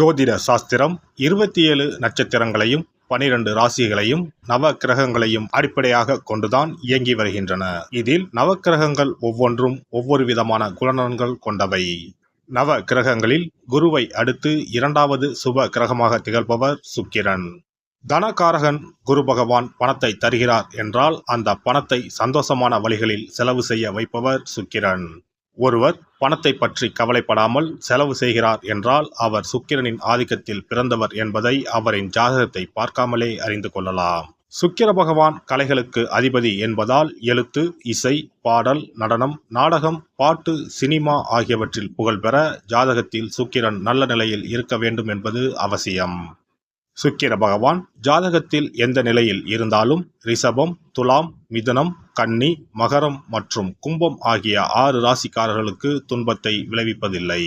ஜோதிட சாஸ்திரம் இருபத்தி ஏழு நட்சத்திரங்களையும் பனிரெண்டு ராசிகளையும் நவ கிரகங்களையும் அடிப்படையாக கொண்டுதான் இயங்கி வருகின்றன. இதில் நவக்கிரகங்கள் ஒவ்வொன்றும் ஒவ்வொரு விதமான குணநலன்கள் கொண்டவை. நவ கிரகங்களில் குருவை அடுத்து இரண்டாவது சுப கிரகமாக திகழ்பவர் சுக்கிரன். தனகாரகன் குரு பகவான் பணத்தை தருகிறார் என்றால் அந்த பணத்தை சந்தோஷமான வழிகளில் செலவு செய்ய வைப்பவர் சுக்கிரன். ஒருவர் பணத்தை பற்றி கவலைப்படாமல் செலவு செய்கிறார் என்றால் அவர் சுக்கிரனின் ஆதிக்கத்தில் பிறந்தவர் என்பதை அவரின் ஜாதகத்தை பார்க்காமலே அறிந்து கொள்ளலாம். சுக்கிர பகவான் கலைகளுக்கு அதிபதி என்பதால் எழுத்து இசை பாடல் நடனம் நாடகம் பாட்டு சினிமா ஆகியவற்றில் புகழ்பெற ஜாதகத்தில் சுக்கிரன் நல்ல நிலையில் இருக்க வேண்டும் என்பது அவசியம். சுக்கிர பகவான் ஜாதகத்தில் எந்த நிலையில் இருந்தாலும் ரிஷபம் துலாம் மிதனம் கன்னி மகரம் மற்றும் கும்பம் ஆகிய ஆறு ராசிக்காரர்களுக்கு துன்பத்தை விளைவிப்பதில்லை.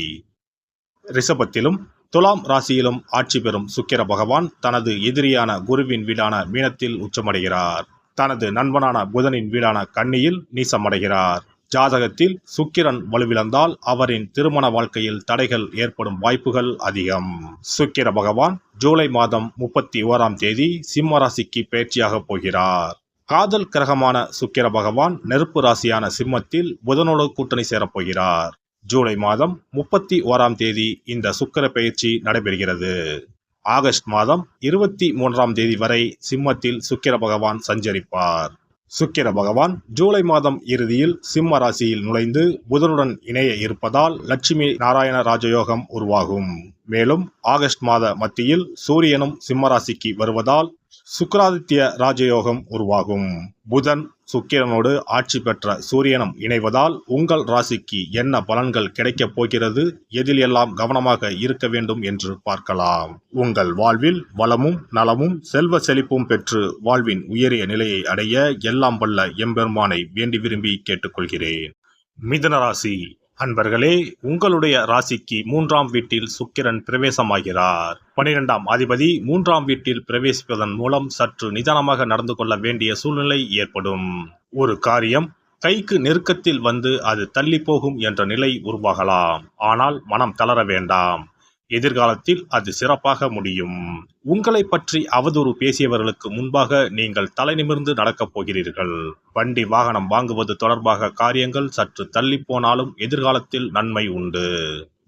ரிஷபத்திலும் துலாம் ராசியிலும் ஆட்சி பெறும் சுக்கிர பகவான் தனது எதிரியான குருவின் வீடான மீனத்தில் உச்சமடைகிறார். தனது நண்பனான புதனின் வீடான கன்னியில் நீசமடைகிறார். ஜாதகத்தில் சுக்கிரன் வலுவிழந்தால் அவரின் திருமண வாழ்க்கையில் தடைகள் ஏற்படும் வாய்ப்புகள் அதிகம். சுக்கிர பகவான் ஜூலை மாதம் முப்பத்தி ஓராம் தேதி சிம்ம ராசிக்கு பயிற்சியாக போகிறார். காதல் கிரகமான சுக்கிர பகவான் நெருப்பு ராசியான சிம்மத்தில் புதனோடு கூட்டணி சேரப்போகிறார். ஜூலை மாதம் முப்பத்தி ஓராம் தேதி இந்த சுக்கிர பயிற்சி நடைபெறுகிறது. ஆகஸ்ட் மாதம் இருபத்தி மூன்றாம் தேதி வரை சிம்மத்தில் சுக்கிர பகவான் சஞ்சரிப்பார். சுக்கிர பகவான் ஜூலை மாதம் இறுதியில் சிம்ம ராசியில் நுழைந்து புதனுடன் இணைய இருப்பதால் லட்சுமி நாராயண ராஜயோகம் உருவாகும். மேலும் ஆகஸ்ட் மாத மத்தியில் சூரியனும் சிம்ம ராசிக்கு வருவதால் சுக்கராதித்ய ராஜயோகம் உருவாகும். புதன் சுக்கிரனோடு ஆட்சி பெற்ற சூரியனும் இணைவதால் உங்கள் ராசிக்கு என்ன பலன்கள் கிடைக்கப் போகிறது? எதில் எல்லாம் கவனமாக இருக்க வேண்டும் என்று பார்க்கலாம். உங்கள் வாழ்வில் வளமும் நலமும் செல்வ செழிப்பும் பெற்று வாழ்வின் உயரிய நிலையை அடைய எல்லாம் வல்ல எம்பெருமானை வேண்டி விரும்பி கேட்டுக்கொள்கிறேன். மிதன ராசி. அன்பர்களே உங்களுடைய ராசிக்கு மூன்றாம் வீட்டில் சுக்கிரன் பிரவேசமாகிறார். பனிரெண்டாம் அதிபதி மூன்றாம் வீட்டில் பிரவேசிப்பதன் மூலம் சற்று நிதானமாக நடந்து கொள்ள வேண்டிய சூழ்நிலை ஏற்படும். ஒரு காரியம் கைக்கு நெருக்கத்தில் வந்து அது தள்ளி போகும் என்ற நிலை உருவாகலாம். ஆனால் மனம் தளர வேண்டாம். எதிர்காலத்தில் அது சிறப்பாக முடியும். உங்களை பற்றி அவதூறு பேசியவர்களுக்கு முன்பாக நீங்கள் தலை நிமிர்ந்து நடக்கப் போகிறீர்கள். வண்டி வாகனம் வாங்குவது தொடர்பாக காரியங்கள் சற்று தள்ளி போனாலும் எதிர்காலத்தில் நன்மை உண்டு.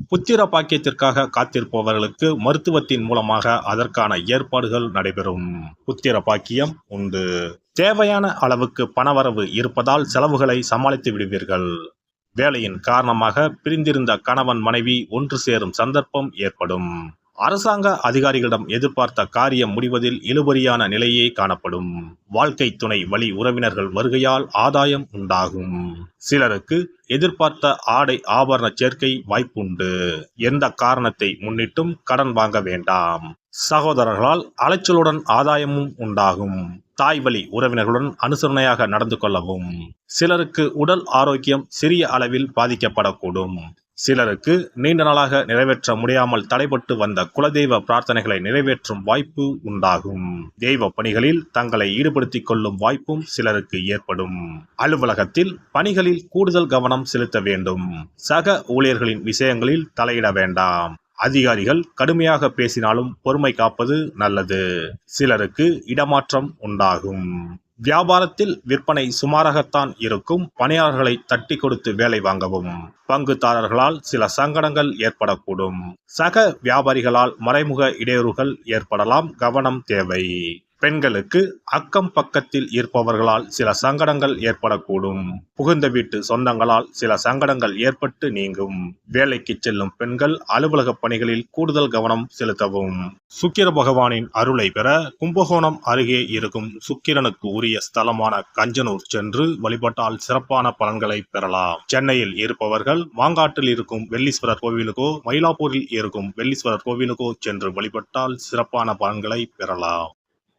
புத்திர பாக்கியத்திற்காக காத்திருப்பவர்களுக்கு மருத்துவத்தின் மூலமாக அதற்கான ஏற்பாடுகள் நடைபெறும். புத்திர பாக்கியம் உண்டு. தேவையான அளவுக்கு பணவரவு இருப்பதால் செலவுகளை சமாளித்து விடுவீர்கள். வேலையின் காரணமாக பிரிந்திருந்த கணவன் மனைவி ஒன்று சேரும் சந்தர்ப்பம் ஏற்படும். அரசாங்க அதிகாரிகளிடம் எதிர்பார்த்த காரியம் முடிவதில் இழுபறியான நிலையே காணப்படும். வாழ்க்கை துணை வழி உறவினர்கள் வருகையால் ஆதாயம் உண்டாகும். சிலருக்கு எதிர்பார்த்த ஆடை ஆபரண சேர்க்கை வாய்ப்புண்டு. எந்த காரணத்தை முன்னிட்டும் கடன் வாங்க வேண்டாம். சகோதரர்களால் அலைச்சலுடன் ஆதாயமும் உண்டாகும். தாய் வழி உறவினர்களுடன் அனுசரணையாக நடந்து கொள்ளவும். சிலருக்கு உடல் ஆரோக்கியம் சிறிய அளவில் பாதிக்கப்படக்கூடும். சிலருக்கு நீண்ட நாளாக நிறைவேற்ற முடியாமல் தடைபட்டு வந்த குலதெய்வ பிரார்த்தனைகளை நிறைவேற்றும் வாய்ப்பு உண்டாகும். தெய்வ பணிகளில் தங்களை ஈடுபடுத்திக் கொள்ளும் வாய்ப்பும் சிலருக்கு ஏற்படும். அலுவலகத்தில் பணிகளில் கூடுதல் கவனம் செலுத்த வேண்டும். சக ஊழியர்களின் விஷயங்களில் தலையிட வேண்டாம். அதிகாரிகள் கடுமையாக பேசினாலும் பொறுமை காப்பது நல்லது. சிலருக்கு இடமாற்றம் உண்டாகும். வியாபாரத்தில் விற்பனை சுமாராகத்தான் இருக்கும். பணியாளர்களை தட்டி கொடுத்து வேலை வாங்கவும். பங்குதாரர்களால் சில சங்கடங்கள் ஏற்படக்கூடும். சக வியாபாரிகளால் மறைமுக இடையூறுகள் ஏற்படலாம். கவனம் தேவை. பெண்களுக்கு அக்கம் பக்கத்தில் இருப்பவர்களால் சில சங்கடங்கள் ஏற்படக்கூடும். புகுந்த வீட்டு சொந்தங்களால் சில சங்கடங்கள் ஏற்பட்டு நீங்கும். வேலைக்கு செல்லும் பெண்கள் அலுவலக பணிகளில் கூடுதல் கவனம் செலுத்தவும். சுக்கிர பகவானின் அருளை பெற கும்பகோணம் அருகே இருக்கும் சுக்கிரனுக்கு உரிய ஸ்தலமான கஞ்சனூர் சென்று வழிபட்டால் சிறப்பான பலன்களை பெறலாம். சென்னையில் இருப்பவர்கள் மாங்காட்டில் இருக்கும் வெள்ளீஸ்வரர் கோவிலுக்கோ மயிலாப்பூரில் இருக்கும் வெள்ளீஸ்வரர் கோவிலுக்கோ சென்று வழிபட்டால் சிறப்பான பலன்களை பெறலாம்.